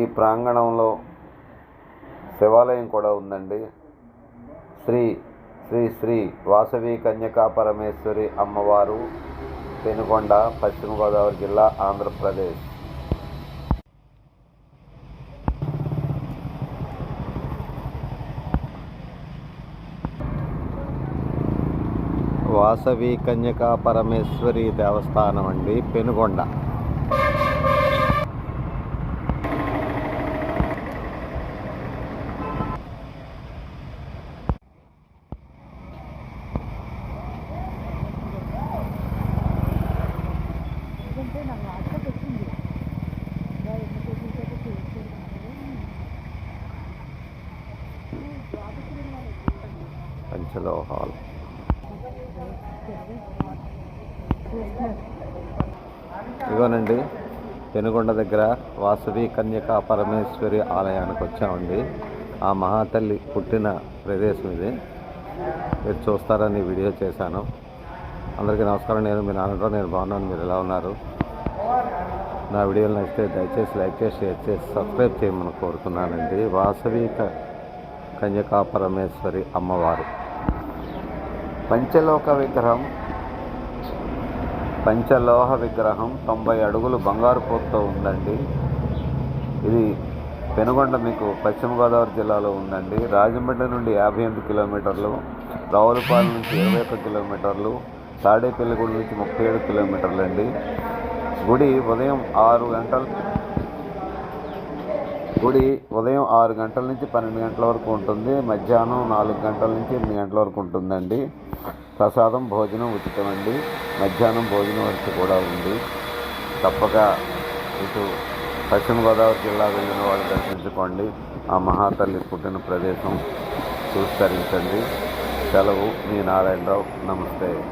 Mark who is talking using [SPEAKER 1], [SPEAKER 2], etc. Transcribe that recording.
[SPEAKER 1] ఈ ప్రాంగణంలో శివాలయం కూడా ఉందండి. శ్రీ శ్రీ శ్రీ వాసవి కన్యకా పరమేశ్వరి అమ్మవారు పెనుకొండ పశ్చిమ గోదావరి జిల్లా ఆంధ్రప్రదేశ్. వాసవి కన్యకా పరమేశ్వరి దేవస్థానం అండి పెనుగొండ పంచలోహాలు ఇగోనండి పెనుగొండ దగ్గర వాసవి కన్యకా పరమేశ్వరి ఆలయానికి వచ్చామండి. ఆ మహాతల్లి పుట్టిన ప్రదేశం ఇది. మీరు చూస్తారని వీడియో చేశాను. అందరికీ నమస్కారం. నేను మీ నాన్నతో నేను బాగున్నాను. మీరు ఎలా ఉన్నారు? నా వీడియోలు నచ్చితే దయచేసి లైక్ చేసి షేర్ చేసి సబ్స్క్రైబ్ చేయమని కోరుతున్నానండి. వాసవి కన్యకా పరమేశ్వరి అమ్మవారు. పంచలోక విగ్రహం పంచలోహ విగ్రహం తొంభై అడుగులు బంగారు పోతుతో ఉందండి. ఇది పెనుగొండ మీకు పశ్చిమ గోదావరి జిల్లాలో ఉందండి. రాజమండ్రి నుండి యాభై ఎనిమిది కిలోమీటర్లు రావులపాలెం నుంచి ఇరవై ఒక్క కిలోమీటర్లు తాడేపల్లిగూడ నుంచి ముప్పై ఏడు కిలోమీటర్లు అండి. గుడి ఉదయం ఆరు గంటల గుడి ఉదయం ఆరు గంటల నుంచి పన్నెండు గంటల వరకు ఉంటుంది. మధ్యాహ్నం నాలుగు గంటల నుంచి ఎనిమిది గంటల వరకు ఉంటుందండి. ప్రసాదం భోజనం ఉచితమండి మధ్యాహ్నం భోజనం వరకు కూడా ఉంది. తప్పక ఇటు పశ్చిమ గోదావరి జిల్లా వెళ్ళిన వాళ్ళు దర్శించుకోండి. ఆ మహాతల్లి పుట్టిన ప్రదేశం చూస్తరించండి. సెలవు మీ నారాయణరావు. నమస్తే.